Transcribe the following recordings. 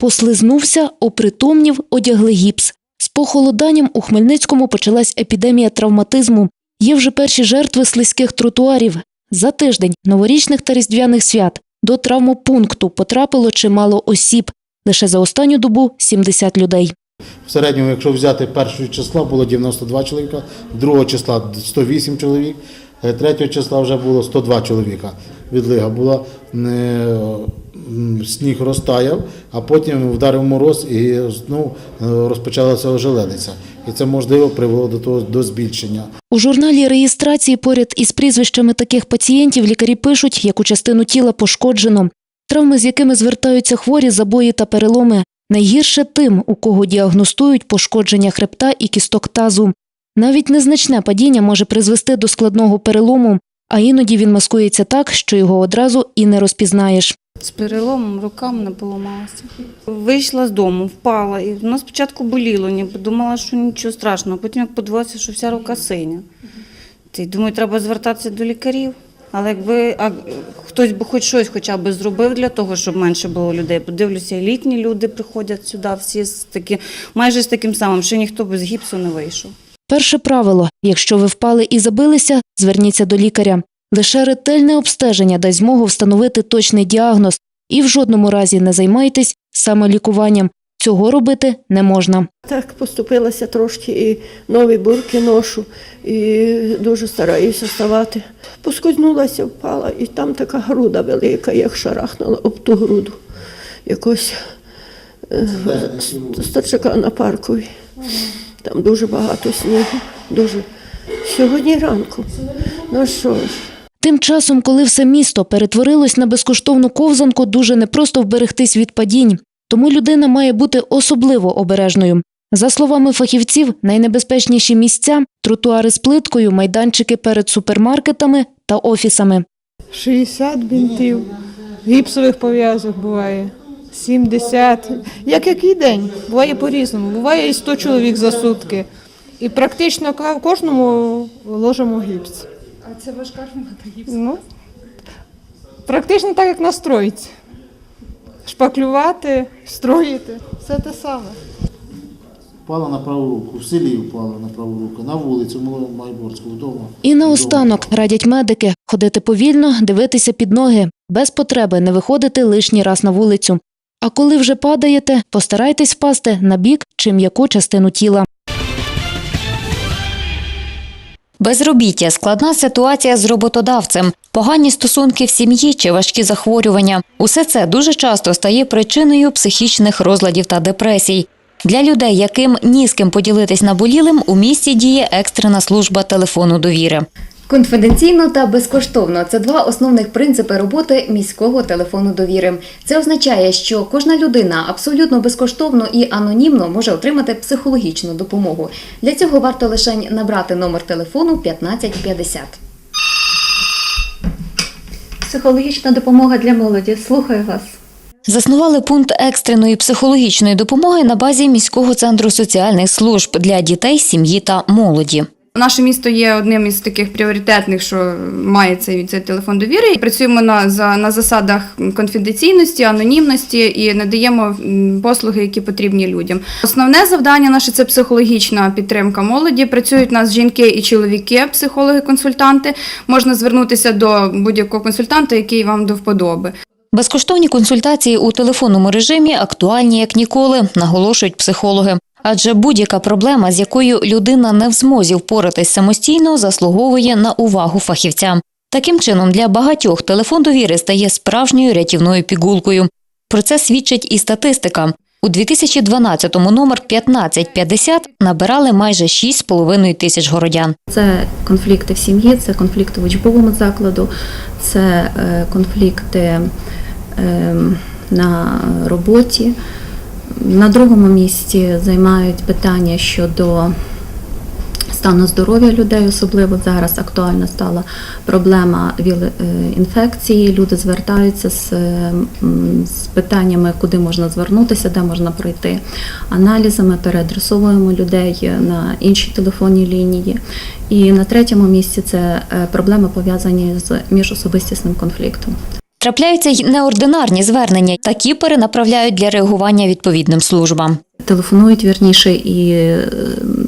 Послизнувся, опритомнів, одягли гіпс. З похолоданням у Хмельницькому почалась епідемія травматизму. Є вже перші жертви слизьких тротуарів. За тиждень новорічних та різдвяних свят до травмопункту потрапило чимало осіб. Лише за останню добу 70 людей. В середньому, якщо взяти першого числа, було 92 чоловіка, другого числа 108 чоловік, е, третього числа вже було 102 чоловіка. Відлига була, не, сніг розтаяв, а потім вдарив мороз і знову е, розпочалася ожеледиця. І це можливо привело до того до збільшення. У журналі реєстрації поряд із прізвищами таких пацієнтів лікарі пишуть, яку частину тіла пошкоджено. Травми, з якими звертаються хворі, забої та переломи. Найгірше тим, у кого діагностують пошкодження хребта і кісток тазу. Навіть незначне падіння може призвести до складного перелому, а іноді він маскується так, що його одразу і не розпізнаєш. З переломом рука мене поламалася. Вийшла з дому, впала. І воно спочатку боліло, ніби думала, що нічого страшного. Потім як подивилася, що вся рука синя. Ти думаю, треба звертатися до лікарів. Але якби а, хтось би хоч щось хоча б зробив для того, щоб менше було людей. Подивлюся, і літні люди приходять сюди, всі з такі, майже з таким самим, що ніхто без гіпсу не вийшов. Перше правило: якщо ви впали і забилися, зверніться до лікаря. Лише ретельне обстеження дасть змогу встановити точний діагноз, і в жодному разі не займайтесь самолікуванням. Цього робити не можна. Так поступилася трошки і нові бурки ношу, і дуже стараюся ставати. Поскользнулася, впала, і там така груда велика, як шарахнула об ту груду. Якось е, Старчака на парковій. Там дуже багато снігу. Дуже. Сьогодні ранку. Ну що ж. Тим часом, коли все місто перетворилось на безкоштовну ковзанку, дуже непросто вберегтись від падінь. Тому людина має бути особливо обережною. За словами фахівців, найнебезпечніші місця тротуари з плиткою, майданчики перед супермаркетами та офісами. 60 бінтів, гіпсових пов'язок буває, 70. Як який день, буває по-різному. Буває і 100 чоловік за сутки. І практично кожному ложимо гіпс. А це важка робота? Ну, практично так, як настроїться. Шпаклювати, строїти, все те саме. Впала на праву руку, в селі впала на праву руку, на вулицю Майборську, вдома. І наостанок радять медики ходити повільно, дивитися під ноги, без потреби не виходити лишній раз на вулицю. А коли вже падаєте, постарайтесь впасти на бік чи м'яку частину тіла. Безробіття, складна ситуація з роботодавцем, погані стосунки в сім'ї чи важкі захворювання. Усе це дуже часто стає причиною психічних розладів та депресій. Для людей, яким ні з ким поділитись наболілим, у місті діє екстрена служба телефону довіри. Конфіденційно та безкоштовно це два основних принципи роботи міського телефону довіри. Це означає, що кожна людина абсолютно безкоштовно і анонімно може отримати психологічну допомогу. Для цього варто лише набрати номер телефону 1550. Психологічна допомога для молоді. Слухаю вас. Заснували пункт екстреної психологічної допомоги на базі міського центру соціальних служб для дітей, сім'ї та молоді. Наше місто є одним із таких пріоритетних, що має цей, цей телефон довіри. Працюємо на, за, на засадах конфіденційності, анонімності і надаємо послуги, які потрібні людям. Основне завдання наше це психологічна підтримка молоді. Працюють у нас жінки і чоловіки, психологи-консультанти. Можна звернутися до будь-якого консультанта, який вам до вподоби. Безкоштовні консультації у телефонному режимі актуальні як ніколи, наголошують психологи. Адже будь-яка проблема, з якою людина не в змозі впоратись самостійно, заслуговує на увагу фахівця. Таким чином, для багатьох телефон довіри стає справжньою рятівною пігулкою. Про це свідчить і статистика. У 2012-му номер 1550 набирали майже 6,5 тисяч городян. Це конфлікти в сім'ї, це конфлікти в учбовому закладу, це е, конфлікти ем, на роботі. На другому місці займають питання щодо стану здоров'я людей, особливо зараз актуальна стала проблема ВІЛ-інфекції. Люди звертаються з, е, з питаннями, куди можна звернутися, де можна пройти аналізами, переадресовуємо людей на інші телефонні лінії. І на третьому місці це е, проблеми пов'язані з міжособистісним конфліктом. Трапляються й неординарні звернення. Такі перенаправляють для реагування відповідним службам. телефонують вірніше і е,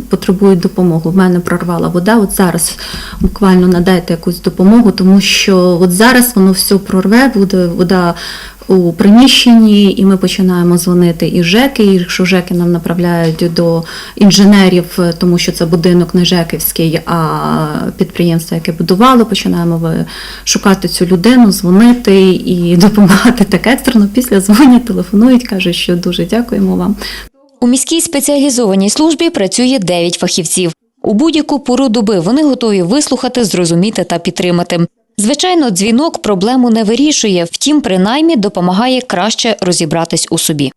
потребують допомоги. В мене прорвала вода. От зараз буквально надайте якусь допомогу, тому що от зараз воно все прорве, буде вода у приміщенні, і ми починаємо дзвонити і ЖЕКи. І якщо ЖЕКи нам направляють до інженерів, е, тому що це будинок не ЖЕКівський, а підприємство, яке будувало, починаємо шукати цю людину, дзвонити і допомагати так екстрено. Після дзвонять, телефонують, кажуть, що дуже дякуємо вам. У міській спеціалізованій службі працює 9 фахівців. У будь-яку пору доби вони готові вислухати, зрозуміти та підтримати. Звичайно, дзвінок проблему не вирішує, втім, принаймні допомагає краще розібратись у собі.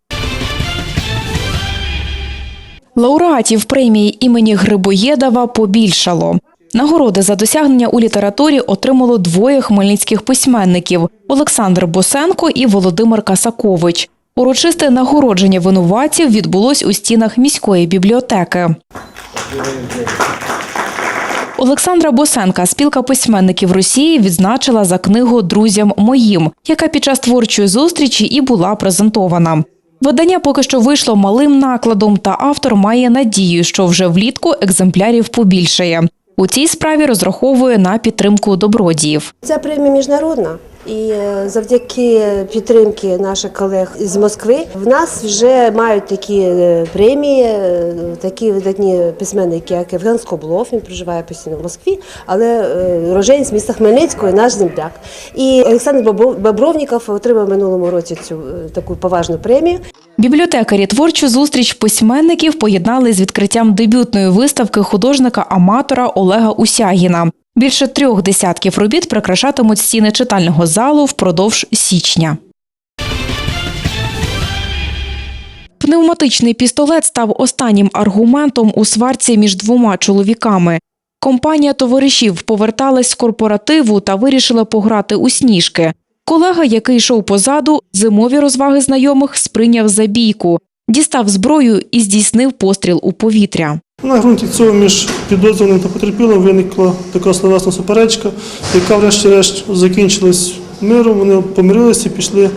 Лауреатів премії імені Грибоєдова побільшало. Нагороди за досягнення у літературі отримало двоє хмельницьких письменників Олександр Босенко і Володимир Касакович. Урочисте нагородження винуватців відбулось у стінах міської бібліотеки. Олександра Босенка, спілка письменників Росії, відзначила за книгу Друзям моїм, яка під час творчої зустрічі і була презентована. Видання поки що вийшло малим накладом, та автор має надію, що вже влітку екземплярів побільшає. У цій справі розраховує на підтримку добродіїв. Ця премія міжнародна. І е, завдяки підтримки наших колег з Москви в нас вже мають такі е, премії, е, такі видатні письменники, як Євген Скоблов, він проживає постійно в Москві, але е, роженець міста Хмельницького, наш земляк. І Олександр Бобров- Бобровніков отримав минулому році цю таку поважну премію. Бібліотекарі творчу зустріч письменників поєднали з відкриттям дебютної виставки художника-аматора Олега Усягіна. Більше трьох десятків робіт прикрашатимуть стіни читального залу впродовж січня. Пневматичний пістолет став останнім аргументом у сварці між двома чоловіками. Компанія товаришів поверталась з корпоративу та вирішила пограти у сніжки. Колега, який йшов позаду, зимові розваги знайомих сприйняв за бійку, дістав зброю і здійснив постріл у повітря. На ґрунті цього між підозрюваним та потерпілим виникла така словесна суперечка, яка врешті-решт закінчилась миром. Вони помирилися, пішли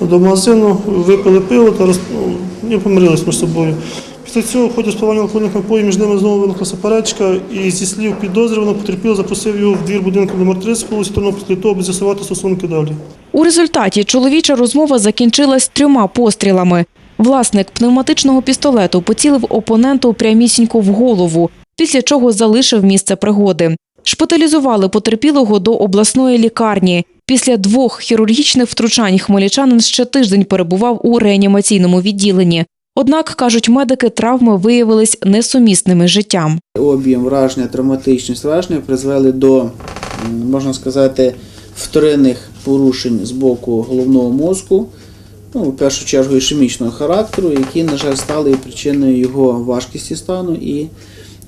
до магазину, випили пиво та роз... ну, помирилися між собою. Після цього, в ході спливання алкогольних напоїв, між ними знову виникла суперечка, і зі слів підозрюваного потерпілий запросив його в двір будинку номер 30 по вулиці Тернопільській, того, аби з'ясувати стосунки далі. У результаті чоловіча розмова закінчилась трьома пострілами. Власник пневматичного пістолету поцілив опоненту прямісінько в голову, після чого залишив місце пригоди. Шпиталізували потерпілого до обласної лікарні. Після двох хірургічних втручань хмельничанин ще тиждень перебував у реанімаційному відділенні. Однак, кажуть медики, травми виявились несумісними з життям. об'єм враження, травматичність враження призвели до, можна сказати, вторинних порушень з боку головного мозку, ну, в першу чергу ішемічного характеру, які, на жаль, стали причиною його важкості стану і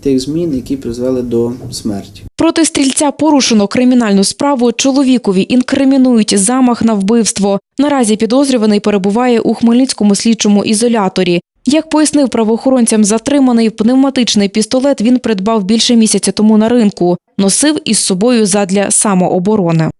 тих змін, які призвели до смерті. Проти стрільця порушено кримінальну справу. Чоловікові інкримінують замах на вбивство. Наразі підозрюваний перебуває у Хмельницькому слідчому ізоляторі. Як пояснив правоохоронцям затриманий пневматичний пістолет, він придбав більше місяця тому на ринку. Носив із собою задля самооборони.